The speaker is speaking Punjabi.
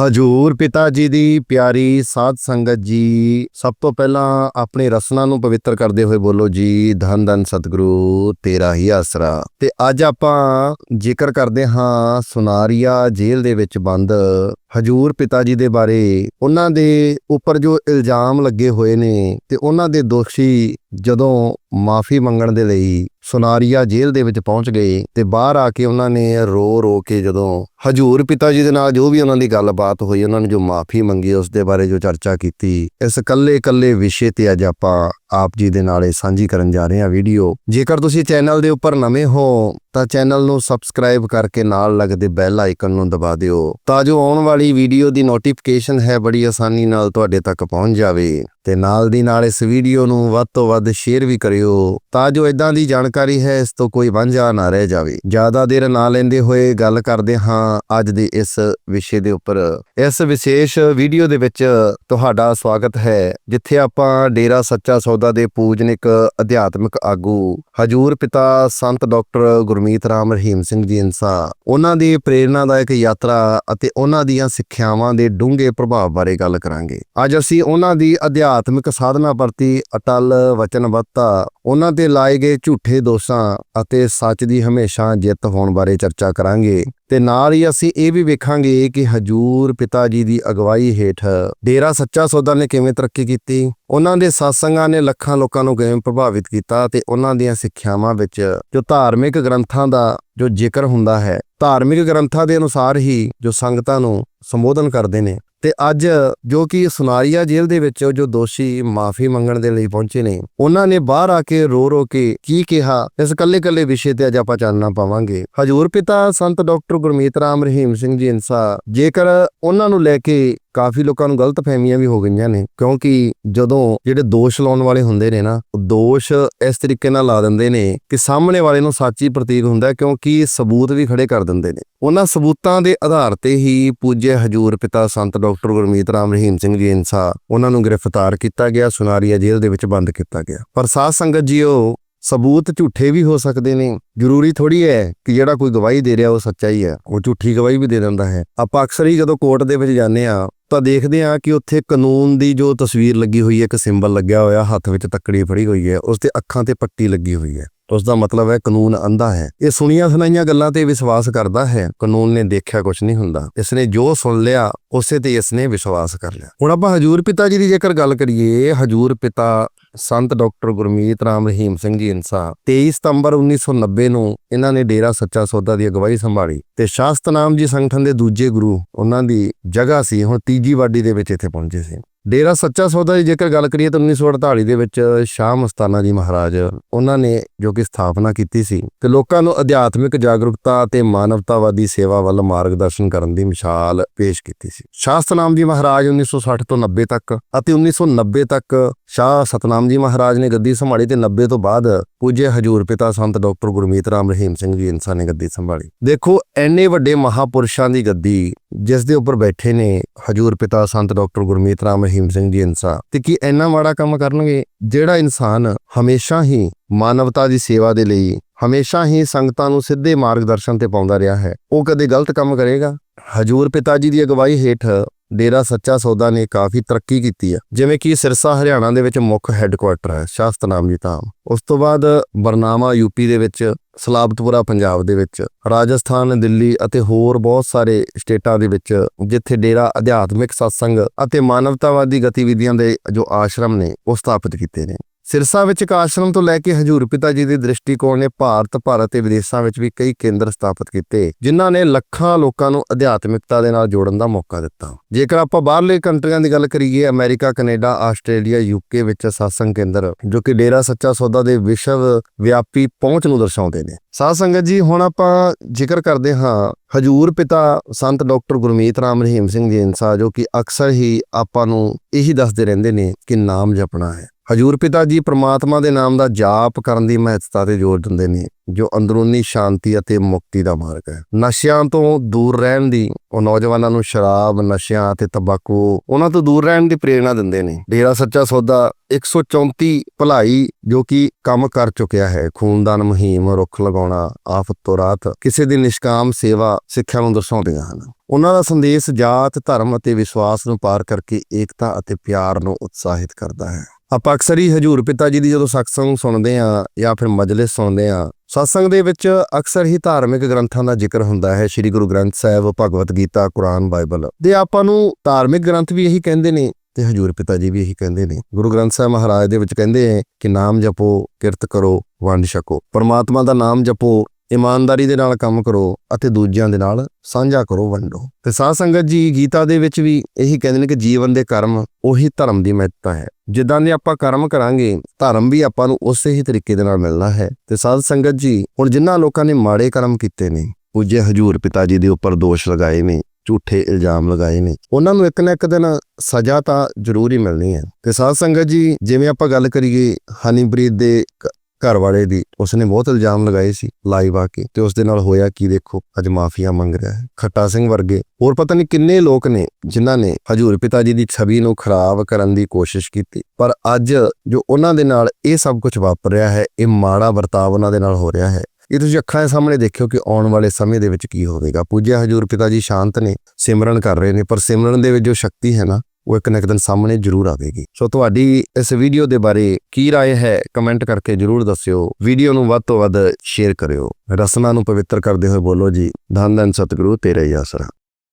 ਹਜੂਰ ਪਿਤਾ ਜੀ ਦੀ ਪਿਆਰੀ ਸਾਧ ਸੰਗਤ ਜੀ, ਸਭ ਤੋਂ ਪਹਿਲਾਂ ਆਪਣੇ ਰਸਨਾ ਨੂੰ ਪਵਿੱਤਰ ਕਰਦੇ ਹੋਏ ਬੋਲੋ ਜੀ, ਧੰਨ ਧੰਨ ਸਤਿਗੁਰੂ, ਤੇਰਾ ਹੀ ਆਸਰਾ। ਤੇ ਅੱਜ ਆਪਾਂ ਜ਼ਿਕਰ ਕਰਦੇ ਹਾਂ ਸੁਨਾਰੀਆ ਜੇਲ੍ਹ ਦੇ ਵਿੱਚ ਬੰਦ ਹਜੂਰ ਪਿਤਾ ਜੀ ਦੇ ਬਾਰੇ। ਉਹਨਾਂ ਦੇ ਉੱਪਰ ਜੋ ਇਲਜ਼ਾਮ ਲੱਗੇ ਹੋਏ ਨੇ, ਤੇ ਉਹਨਾਂ ਦੇ ਦੋਸ਼ੀ ਜਦੋਂ ਮਾਫੀ ਮੰਗਣ ਦੇ ਲਈ ਸੁਨਾਰੀਆ ਜੇਲ੍ਹ ਦੇ ਵਿੱਚ ਪਹੁੰਚ ਗਏ ਤੇ ਬਾਹਰ ਆ ਕੇ ਉਹਨਾਂ ਨੇ ਰੋ ਰੋ ਕੇ ਜਦੋਂ ਹਜੂਰ ਪਿਤਾ ਜੀ ਦੇ ਨਾਲ ਜੋ ਵੀ ਉਹਨਾਂ ਦੀ ਗੱਲਬਾਤ ਹੋਈ, ਉਹਨਾਂ ਨੇ ਜੋ ਮਾਫੀ ਮੰਗੀ ਉਸ ਦੇ ਬਾਰੇ ਜੋ ਚਰਚਾ ਕੀਤੀ, ਇਸ ਕੱਲੇ ਕੱਲੇ ਵਿਸ਼ੇ ਤੇ ਅੱਜ ਆਪਾਂ ਆਪ ਜੀ ਦੇ ਨਾਲ ਇਹ ਸਾਂਝੀ ਕਰਨ ਜਾ ਰਹੇ ਹਾਂ ਵੀਡੀਓ। ਜੇਕਰ ਤੁਸੀਂ ਚੈਨਲ ਦੇ ਉੱਪਰ ਨਵੇਂ ਹੋ ਤਾਂ ਚੈਨਲ ਨੂੰ ਸਬਸਕ੍ਰਾਈਬ ਕਰਕੇ ਨਾਲ ਲੱਗਦੇ ਬੈਲ ਆਈਕਨ ਨੂੰ ਦਬਾ ਦਿਓ ਤਾਂ ਜੋ ਆਉਣ ਵਾਲੀ ਵੀਡੀਓ ਦੀ ਨੋਟੀਫਿਕੇਸ਼ਨ ਹੈ ਬੜੀ ਆਸਾਨੀ ਨਾਲ ਤੁਹਾਡੇ ਤੱਕ ਪਹੁੰਚ ਜਾਵੇ ਤੇ ਨਾਲ ਦੀ ਨਾਲ ਇਸ ਵੀਡੀਓ ਨੂੰ ਵੱਧ ਤੋਂ ਵੱਧ ਸ਼ੇਅਰ ਵੀ ਕਰਿਓ ਤਾਂ ਜੋ ਇਦਾਂ ਦੀ ਜਾਣਕਾਰੀ ਹੈ ਇਸ ਤੋਂ ਕੋਈ ਵਾਂਝਾ ਨਾ ਰਹਿ ਜਾਵੇ। ਜ਼ਿਆਦਾ ਦੇਰ ਨਾ ਲੈਂਦੇ ਹੋਏ ਗੱਲ ਕਰਦੇ ਹਾਂ ਅੱਜ ਦੇ ਇਸ ਵਿਸ਼ੇ ਦੇ ਉੱਪਰ। ਇਸ ਵਿਸ਼ੇਸ਼ ਵੀਡੀਓ ਦੇ ਵਿੱਚ ਤੁਹਾਡਾ ਸਵਾਗਤ ਹੈ ਜਿੱਥੇ ਆਪਾਂ ਡੇਰਾ ਸੱਚਾ ਸੌਦਾ ਦੇ ਪੂਜਨਿਕ ਅਧਿਆਤਮਿਕ ਆਗੂ ਹਜੂਰ ਪਿਤਾ ਸੰਤ ਡਾਕਟਰ ਗੁਰ ਗੁਰਮੀਤ ਰਾਮ, ਰਹੀਮ ਸਿੰਘ ਜੀ ਇਨਸਾ, ਉਹਨਾਂ ਦੀ ਪ੍ਰੇਰਨਾਦਾਇਕ ਯਾਤਰਾ ਅਤੇ ਉਹਨਾਂ ਦੀਆਂ ਸਿੱਖਿਆਵਾਂ ਦੇ ਡੂੰਘੇ ਪ੍ਰਭਾਵ ਬਾਰੇ ਗੱਲ ਕਰਾਂਗੇ। ਅੱਜ ਅਸੀਂ ਉਹਨਾਂ ਦੀ ਅਧਿਆਤਮਿਕ ਸਾਧਨਾ ਪ੍ਰਤੀ ਅਟਲ, ਵਚਨਬੱਧਤਾ, ਉਹਨਾਂ ਤੇ ਲਾਏ ਗਏ ਝੂਠੇ ਦੋਸ਼ਾਂ ਅਤੇ ਸੱਚ ਦੀ ਹਮੇਸ਼ਾ ਜਿੱਤ ਹੋਣ ਬਾਰੇ ਚਰਚਾ ਕਰਾਂਗੇ। ਤੇ ਨਾਲ ਹੀ ਅਸੀਂ ਇਹ ਵੀ ਵੇਖਾਂਗੇ ਕਿ ਹਜੂਰ ਪਿਤਾ ਜੀ ਦੀ ਅਗਵਾਈ ਹੇਠ ਡੇਰਾ ਸੱਚਾ ਸੌਦਾ ਨੇ ਕਿਵੇਂ ਤਰੱਕੀ ਕੀਤੀ, ਉਹਨਾਂ ਦੇ satsੰਗਾਂ ਨੇ ਲੱਖਾਂ ਲੋਕਾਂ ਨੂੰ ਕਿਵੇਂ ਪ੍ਰਭਾਵਿਤ ਕੀਤਾ ਤੇ ਉਹਨਾਂ ਦੀਆਂ ਸਿੱਖਿਆਵਾਂ ਵਿੱਚ ਜੋ ਧਾਰਮਿਕ ਗ੍ਰੰਥਾਂ ਦਾ ਜੋ ਜ਼ਿਕਰ ਹੁੰਦਾ ਹੈ, ਧਾਰਮਿਕ ਗ੍ਰੰਥਾਂ ਦੇ ਅਨੁਸਾਰ ਹੀ ਜੋ ਸੰਗਤਾਂ ਨੂੰ ਸੰਬੋਧਨ ਕਰਦੇ ਨੇ। ਤੇ ਅੱਜ ਜੋ ਕਿ ਸੁਨਾਰੀਆ ਜੇਲ੍ਹ ਦੇ ਵਿੱਚ ਜੋ ਦੋਸ਼ੀ ਮਾਫੀ ਮੰਗਣ ਦੇ ਲਈ ਪਹੁੰਚੇ ਨੇ, ਉਹਨਾਂ ਨੇ ਬਾਹਰ ਆ ਕੇ ਰੋ ਰੋ ਕੇ ਕੀ ਕਿਹਾ, ਇਸ ਕੱਲੇ ਕੱਲੇ ਵਿਸ਼ੇ ਤੇ ਅੱਜ ਆਪਾਂ ਚਾਨਣਾ ਪਾਵਾਂਗੇ। ਹਜੂਰ ਪਿਤਾ ਸੰਤ ਡਾਕਟਰ ਗੁਰਮੀਤ ਰਾਮ ਰਹੀਮ ਸਿੰਘ ਜੀ ਇਨਸਾ ਜੇਕਰ ਉਹਨਾਂ ਨੂੰ ਲੈ ਕੇ ਕਾਫੀ ਲੋਕਾਂ ਨੂੰ ਗਲਤ ਫਹਿਮੀਆਂ ਵੀ ਹੋ ਗਈਆਂ ਨੇ, ਕਿਉਂਕਿ ਜਦੋਂ ਜਿਹੜੇ ਦੋਸ਼ ਲਾਉਣ ਵਾਲੇ ਹੁੰਦੇ ਨੇ ਨਾ, ਉਹ ਦੋਸ਼ ਇਸ ਤਰੀਕੇ ਨਾਲ ਲਾ ਦਿੰਦੇ ਨੇ ਕਿ ਸਾਹਮਣੇ ਵਾਲੇ ਨੂੰ ਸੱਚੀ ਪ੍ਰਤੀਕ ਹੁੰਦਾ ਕਿਉਂਕਿ ਸਬੂਤ ਵੀ ਖੜੇ ਕਰ ਦਿੰਦੇ ਨੇ। ਉਹਨਾਂ ਸਬੂਤਾਂ ਦੇ ਆਧਾਰ ਤੇ ਹੀ ਪੂਜੇ ਹਜੂਰ ਪਿਤਾ ਸੰਤ ਡਾਕਟਰ ਗੁਰਮੀਤ ਰਾਮ ਰਹੀਮ ਸਿੰਘ ਜੀ ਇਨਸਾ ਉਹਨਾਂ ਨੂੰ ਗ੍ਰਿਫਤਾਰ ਕੀਤਾ ਗਿਆ, ਸੁਨਾਰੀਆ ਜੇਲ੍ਹ ਦੇ ਵਿੱਚ ਬੰਦ ਕੀਤਾ ਗਿਆ। ਪਰ ਸਾਧ ਸੰਗਤ ਜੀਓ, ਸਬੂਤ ਝੂਠੇ ਵੀ ਹੋ ਸਕਦੇ ਨੇ। ਜ਼ਰੂਰੀ ਥੋੜੀ ਹੈ ਕਿ ਜਿਹੜਾ ਕੋਈ ਗਵਾਹੀ ਦੇ ਰਿਹਾ ਉਹ ਸੱਚਾ ਹੀ ਹੈ, ਉਹ ਝੂਠੀ ਗਵਾਹੀ ਵੀ ਦੇ ਦਿੰਦਾ ਹੈ। ਆਪਾਂ ਅਕਸਰ ਹੀ ਜਦੋਂ ਕੋਰਟ ਦੇ ਵਿੱਚ ਜਾਂਦੇ ਆ ਤਾਂ ਦੇਖਦੇ ਆ ਕਿ ਉੱਥੇ ਕਾਨੂੰਨ ਦੀ ਜੋ ਤਸਵੀਰ ਲੱਗੀ ਹੋਈ ਹੈ, ਇੱਕ ਸਿੰਬਲ ਲੱਗਿਆ ਹੋਇਆ, ਹੱਥ ਵਿੱਚ ਤੱਕੜੀ ਫੜੀ ਹੋਈ ਹੈ ਉਸ ਦੇ ਅੱਖਾਂ ਤੇ ਪੱਟੀ ਲੱਗੀ ਹੋਈ ਹੈ। ਉਸ ਦਾ ਮਤਲਬ ਹੈ ਕਾਨੂੰਨ ਅੰਧਾ ਹੈ। ਇਹ ਸੁਣੀਆਂ ਸੁਣਾਈਆਂ ਗੱਲਾਂ ਤੇ ਵਿਸ਼ਵਾਸ ਕਰਦਾ ਹੈ। ਕਾਨੂੰਨ ਨੇ ਦੇਖਿਆ ਕੁਝ ਨਹੀਂ ਹੁੰਦਾ। ਇਸ ਨੇ ਜੋ ਸੁਣ ਲਿਆ, ਉਸੇ ਤੇ ਇਸ ਨੇ ਵਿਸ਼ਵਾਸ ਕਰ ਲਿਆ। ਹੁਣ ਆਪਾਂ ਹਜੂਰ ਪਿਤਾ ਜੀ ਦੀ ਜੇਕਰ ਗੱਲ ਕਰੀਏ, ਹਜੂਰ ਪਿਤਾ ਸੰਤ ਡਾਕਟਰ ਗੁਰਮੀਤ ਰਾਮ ਰਹੀਮ ਸਿੰਘ ਜੀ ਇਨਸਾ 23 ਸਤੰਬਰ 1990 ਨੂੰ ਇਹਨਾਂ ਨੇ ਡੇਰਾ ਸੱਚਾ ਸੌਦਾ ਦੀ ਅਗਵਾਈ ਸੰਭਾਲੀ ਤੇ ਸ਼ਾਸਤਨਾਮ ਜੀ ਸੰਗਠਨ ਦੇ ਦੂਜੇ ਗੁਰੂ, ਉਹਨਾਂ ਦੀ ਜਗ੍ਹਾ ਸੀ, ਹੁਣ ਤੀਜੀ ਵਾਡੀ ਦੇ ਵਿੱਚ ਇੱਥੇ ਪਹੁੰਚੇ ਸੀ। ਡੇਰਾ ਸੱਚਾ ਸੌਦਾ ਦੀ ਜੇਕਰ ਗੱਲ ਕਰੀਏ ਤਾਂ 1948 ਦੇ ਵਿੱਚ ਸ਼ਾਹ ਮਸਤਾਨਾ ਜੀ ਮਹਾਰਾਜ ਉਹਨਾਂ ਨੇ ਜੋ ਕਿ ਸਥਾਪਨਾ ਕੀਤੀ ਸੀ ਤੇ ਲੋਕਾਂ ਨੂੰ ਅਧਿਆਤਮਿਕ ਜਾਗਰੂਕਤਾ ਤੇ ਮਾਨਵਤਾਵਾਦੀ ਸੇਵਾ ਵੱਲ ਮਾਰਗਦਰਸ਼ਨ ਕਰਨ ਦੀ ਮਿਸਾਲ ਪੇਸ਼ ਕੀਤੀ ਸੀ। ਸ਼ਾਹ ਸਤਨਾਮ ਜੀ ਮਹਾਰਾਜ 1960 ਤੋਂ 90 ਤੱਕ ਅਤੇ 1990 ਤੱਕ ਸ਼ਾਹ ਸਤਨਾਮ ਜੀ ਮਹਾਰਾਜ ਨੇ ਗੱਦੀ ਸੰਭਾਲੀ ਤੇ 90 ਤੋਂ ਬਾਅਦ ਪੂਜੇ ਹਜੂਰ ਪਿਤਾ ਸੰਤ ਡਾਕਟਰ ਗੁਰਮੀਤ ਰਾਮ ਰਹੀਮ ਸਿੰਘ ਜੀ ਇਨਸਾਨ ਨੇ ਗੱਦੀ ਸੰਭਾਲੀ। ਦੇਖੋ ਐਨੇ ਵੱਡੇ ਮਹਾਪੁਰਸ਼ਾਂ ਦੀ ਗੱਦੀ ਜਿਸ ਦੇ ਉੱਪਰ ਬੈਠੇ ਨੇ ਹਜੂਰ ਪਿਤਾ ਸੰਤ ਡਾਕਟਰ ਗੁਰਮੀਤ ਰਾਮ ਰਹੀਮ ਸਿੰਘ ਜੀ ਇਨਸਾ, ਤੇ ਕੀ ਐਨਾ ਮਾੜਾ ਕੰਮ ਕਰਨਗੇ? ਜਿਹੜਾ ਇਨਸਾਨ ਹਮੇਸ਼ਾ ਹੀ ਮਾਨਵਤਾ ਦੀ ਸੇਵਾ ਦੇ ਲਈ, ਹਮੇਸ਼ਾ ਹੀ ਸੰਗਤਾਂ ਨੂੰ ਸਿੱਧੇ ਮਾਰਗਦਰਸ਼ਨ ਤੇ ਪਾਉਂਦਾ ਰਿਹਾ ਹੈ, ਉਹ ਕਦੇ ਗਲਤ ਕੰਮ ਕਰੇਗਾ? ਹਜੂਰ ਪਿਤਾ ਜੀ ਦੀ ਅਗਵਾਈ ਹੇਠ ਡੇਰਾ ਸੱਚਾ ਸੌਦਾ ਨੇ ਕਾਫੀ ਤਰੱਕੀ ਕੀਤੀ ਹੈ। ਜਿਵੇਂ ਕਿ ਸਿਰਸਾ ਹਰਿਆਣਾ ਦੇ ਵਿੱਚ ਮੁੱਖ ਹੈੱਡਕੁਆਰਟਰ ਹੈ ਸ਼ਾਸਤਨਾਮ ਜੀ ਧਾਮ ਉਸ ਤੋਂ ਬਾਅਦ ਬਰਨਾਮਾ ਯੂਪੀ ਦੇ ਵਿੱਚ, ਸਲਾਬਤਪੁਰਾ, ਪੰਜਾਬ ਦੇ ਵਿੱਚ, ਰਾਜਸਥਾਨ, ਦਿੱਲੀ ਅਤੇ ਹੋਰ ਬਹੁਤ ਸਾਰੇ ਸਟੇਟਾਂ ਦੇ ਵਿੱਚ, ਜਿੱਥੇ ਡੇਰਾ ਅਧਿਆਤਮਿਕ ਸਤਸੰਗ ਅਤੇ ਮਾਨਵਤਾਵਾਦੀ ਗਤੀਵਿਧੀਆਂ ਦੇ ਜੋ ਆਸ਼ਰਮ ਨੇ, ਉਹ ਸਥਾਪਿਤ ਕੀਤੇ ਨੇ। ਸਿਰਸਾ ਵਿੱਚ ਇੱਕ ਆਸ਼ਰਮ ਤੋਂ ਲੈ ਕੇ ਹਜੂਰ ਪਿਤਾ ਜੀ ਦੇ ਦ੍ਰਿਸ਼ਟੀਕੋਣ ਨੇ ਭਾਰਤ ਭਾਰਤ ਤੇ ਵਿਦੇਸ਼ਾਂ ਵਿੱਚ ਵੀ ਕਈ ਕੇਂਦਰ ਸਥਾਪਿਤ ਕੀਤੇ, ਜਿਨ੍ਹਾਂ ਨੇ ਲੱਖਾਂ ਲੋਕਾਂ ਨੂੰ ਅਧਿਆਤਮਿਕਤਾ ਦੇ ਨਾਲ ਜੋੜਨ ਦਾ ਮੌਕਾ ਦਿੱਤਾ। ਜੇਕਰ ਆਪਾਂ ਬਾਹਰਲੇ ਕੰਟਰੀਆਂ ਦੀ ਗੱਲ ਕਰੀਏ, ਅਮਰੀਕਾ, ਕੈਨੇਡਾ, ਆਸਟ੍ਰੇਲੀਆ, ਯੂਕੇ ਵਿੱਚ satsang ਕੇਂਦਰ, ਜੋ ਕਿ ਡੇਰਾ ਸੱਚਾ ਸੌਦਾ ਦੇ ਵਿਸ਼ਵ ਵਿਆਪੀ ਪਹੁੰਚ ਨੂੰ ਦਰਸਾਉਂਦੇ ਨੇ। ਸਾਧ ਸੰਗਤ ਜੀ, ਹੁਣ ਆਪਾਂ ਜ਼ਿਕਰ ਕਰਦੇ ਹਾਂ ਹਜੂਰ ਪਿਤਾ ਸੰਤ ਡਾਕਟਰ ਗੁਰਮੀਤ ਰਾਮ ਰਹੀਮ ਸਿੰਘ ਜੀ ਇਨਸਾ ਜੋ ਕਿ ਅਕਸਰ ਹੀ ਆਪਾਂ ਨੂੰ ਇਹੀ ਦੱਸਦੇ ਰਹਿੰਦੇ ਨੇ ਕਿ ਨਾਮ ਜਪਣਾ ਹੈ। ਹਜੂਰ ਪਿਤਾ ਜੀ ਪ੍ਰਮਾਤਮਾ ਦੇ ਨਾਮ ਦਾ ਜਾਪ ਕਰਨ ਦੀ ਮਹੱਤਤਾ ਤੇ ਜ਼ੋਰ ਦਿੰਦੇ ਨੇ, ਜੋ ਅੰਦਰੂਨੀ ਸ਼ਾਂਤੀ ਅਤੇ ਮੁਕਤੀ ਦਾ ਮਾਰਗ ਹੈ। ਨਸ਼ਿਆਂ ਤੋਂ ਦੂਰ ਰਹਿਣ ਦੀ, ਉਹ ਨੌਜਵਾਨਾਂ ਨੂੰ ਸ਼ਰਾਬ, ਨਸ਼ਿਆਂ ਅਤੇ ਤੰਬਾਕੂ, ਉਹਨਾਂ ਤੋਂ ਦੂਰ ਰਹਿਣ ਦੀ ਪ੍ਰੇਰਣਾ ਦਿੰਦੇ ਨੇ। ਡੇਰਾ ਸੱਚਾ ਸੌਦਾ 134 ਭਲਾਈ, ਜੋ ਕਿ ਕੰਮ ਕਰ ਚੁੱਕਿਆ ਹੈ। ਖੂਨਦਾਨ ਮੁਹਿੰਮ, ਰੁੱਖ ਲਗਾਉਣਾ, ਆਫਤ ਤੋਂ ਰਾਤ ਕਿਸੇ ਦੀ ਨਿਸ਼ਕਾਮ ਸੇਵਾ ਸਿੱਖਿਆ ਨੂੰ ਦਰਸਾਉਂਦੀਆਂ ਹਨ। ਉਹਨਾਂ ਦਾ ਸੰਦੇਸ਼ ਜਾਤ, ਧਰਮ ਅਤੇ ਵਿਸ਼ਵਾਸ ਨੂੰ ਪਾਰ ਕਰਕੇ ਏਕਤਾ ਅਤੇ ਪਿਆਰ ਨੂੰ ਉਤਸ਼ਾਹਿਤ ਕਰਦਾ ਹੈ। ਆਪਾਂ ਅਕਸਰ ਹੀ ਹਜੂਰ ਪਿਤਾ ਜੀ ਦੀ ਜਦੋਂ ਸਤਸੰਗ ਸੁਣਦੇ ਆ ਜਾਂ ਫਿਰ ਮਜਲਿਸ ਸੁਣਦੇ ਆ ਸਤਸੰਗ ਦੇ ਵਿੱਚ ਅਕਸਰ ਹੀ ਧਾਰਮਿਕ ਗ੍ਰੰਥਾਂ ਦਾ ਜ਼ਿਕਰ ਹੁੰਦਾ ਹੈ, ਸ੍ਰੀ ਗੁਰੂ ਗ੍ਰੰਥ ਸਾਹਿਬ ਭਗਵਤ ਗੀਤਾ, ਕੁਰਾਨ, ਬਾਈਬਲ ਦੇ ਆਪਾਂ ਨੂੰ ਧਾਰਮਿਕ ਗ੍ਰੰਥ ਵੀ ਇਹੀ ਕਹਿੰਦੇ ਨੇ ਤੇ ਹਜੂਰ ਪਿਤਾ ਜੀ ਵੀ ਇਹੀ ਕਹਿੰਦੇ ਨੇ। ਗੁਰੂ ਗ੍ਰੰਥ ਸਾਹਿਬ ਮਹਾਰਾਜ ਦੇ ਵਿੱਚ ਕਹਿੰਦੇ ਹੈ ਕਿ ਨਾਮ ਜਪੋ, ਕਿਰਤ ਕਰੋ, ਵੰਡ ਛਕੋ। ਪਰਮਾਤਮਾ ਦਾ ਨਾਮ ਜਪੋ ਇਮਾਨਦਾਰੀ ਦੇ ਨਾਲ ਕੰਮ ਕਰੋ ਅਤੇ ਦੂਜਿਆਂ ਦੇ ਨਾਲ ਸਾਂਝਾ ਕਰੋ, ਵੰਡੋ। ਤੇ ਸਾਧ ਸੰਗਤ ਜੀ ਗੀਤਾ ਦੇ ਵਿੱਚ ਵੀ ਇਹੀ ਕਹਿੰਦੇ ਨੇ ਕਿ ਜੀਵਨ ਦੇ ਕਰਮ ਉਹੀ ਧਰਮ ਦੀ ਮਹੱਤਤਾ ਹੈ। ਜਿੱਦਾਂ ਦੇ ਆਪਾਂ ਕਰਮ ਕਰਾਂਗੇ, ਧਰਮ ਵੀ ਆਪਾਂ ਨੂੰ ਉਸੇ ਹੀ ਤਰੀਕੇ ਦੇ ਨਾਲ ਮਿਲਣਾ ਹੈ। ਤੇ ਸਾਧ ਸੰਗਤ ਜੀ, ਹੁਣ ਜਿਨ੍ਹਾਂ ਲੋਕਾਂ ਨੇ ਮਾੜੇ ਕਰਮ ਕੀਤੇ ਨੇ, ਪੂਜੇ ਹਜੂਰ ਪਿਤਾ ਜੀ ਦੇ ਉੱਪਰ ਦੋਸ਼ ਲਗਾਏ ਨੇ, ਝੂਠੇ ਇਲਜ਼ਾਮ ਲਗਾਏ ਨੇ, ਉਹਨਾਂ ਨੂੰ ਇੱਕ ਨਾ ਇੱਕ ਦਿਨ ਸਜ਼ਾ ਤਾਂ ਜ਼ਰੂਰ ਹੀ ਮਿਲਣੀ ਹੈ। ਤੇ ਸਾਧ ਸੰਗਤ ਜੀ, ਜਿਵੇਂ ਆਪਾਂ ਗੱਲ ਕਰੀਏ ਹਨੀਪ੍ਰੀਤ ਦੇ ਘਰ ਵਾਲੇ ਦੀ, ਉਸਨੇ ਬਹੁਤ ਇਲਜ਼ਾਮ ਲਗਾਏ ਸੀ ਲਾਈਵ ਆ ਕੇ, ਤੇ ਉਸ ਦੇ ਨਾਲ ਹੋਇਆ ਕੀ ਦੇਖੋ, ਅੱਜ ਮਾਫੀਆ ਮੰਗ ਰਿਹਾ ਹੈ। ਖੱਟਾ ਸਿੰਘ ਵਰਗੇ, ਹੋਰ ਪਤਾ ਨਹੀਂ ਕਿੰਨੇ ਲੋਕ ਨੇ, ਜਿਨ੍ਹਾਂ ਨੇ ਹਜੂਰ ਪਿਤਾ ਜੀ ਦੀ ਛਵੀ ਨੂੰ ਖਰਾਬ ਕਰਨ ਦੀ ਕੋਸ਼ਿਸ਼ ਕੀਤੀ, ਪਰ ਅੱਜ ਜੋ ਉਹਨਾਂ ਦੇ ਨਾਲ ਇਹ ਸਭ ਕੁਝ ਵਾਪਰ ਰਿਹਾ ਹੈ, ਇਹ ਮਾੜਾ ਵਰਤਾਵ ਉਹਨਾਂ ਦੇ ਨਾਲ ਹੋ ਰਿਹਾ ਹੈ। ਇਹ ਤੁਸੀਂ ਅੱਖਾਂ ਦੇ ਸਾਹਮਣੇ ਦੇਖਿਓ ਕਿ ਆਉਣ ਵਾਲੇ ਸਮੇਂ ਦੇ ਵਿੱਚ ਕੀ ਹੋਵੇਗਾ। ਪੂਜਿਆ ਹਜੂਰ ਪਿਤਾ ਜੀ ਸ਼ਾਂਤ ਨੇ, ਸਿਮਰਨ ਕਰ ਰਹੇ ਨੇ, ਪਰ ਸਿਮਰਨ ਦੇ ਵਿੱਚ ਜੋ ਸ਼ਕਤੀ ਹੈ ਨਾ ਉਹ ਇੱਕ ਨਾ ਇੱਕ ਦਿਨ ਸਾਹਮਣੇ ਜ਼ਰੂਰ ਆਵੇਗੀ ਸੋ ਤੁਹਾਡੀ ਇਸ ਵੀਡੀਓ ਦੇ ਬਾਰੇ ਕੀ رائے ਹੈ ਕਮੈਂਟ ਕਰਕੇ ਜ਼ਰੂਰ ਦੱਸਿਓ ਵੀਡੀਓ ਨੂੰ ਵੱਧ ਤੋਂ ਵੱਧ ਸ਼ੇਅਰ ਕਰਿਓ ਰਸਨਾ ਨੂੰ ਪਵਿੱਤਰ ਕਰਦੇ ਹੋਏ ਬੋਲੋ ਜੀ ਧੰਨ ਧੰਨ ਸਤਿਗੁਰੂ ਤੇਰੇ ਹੀ ਆਸਰਾ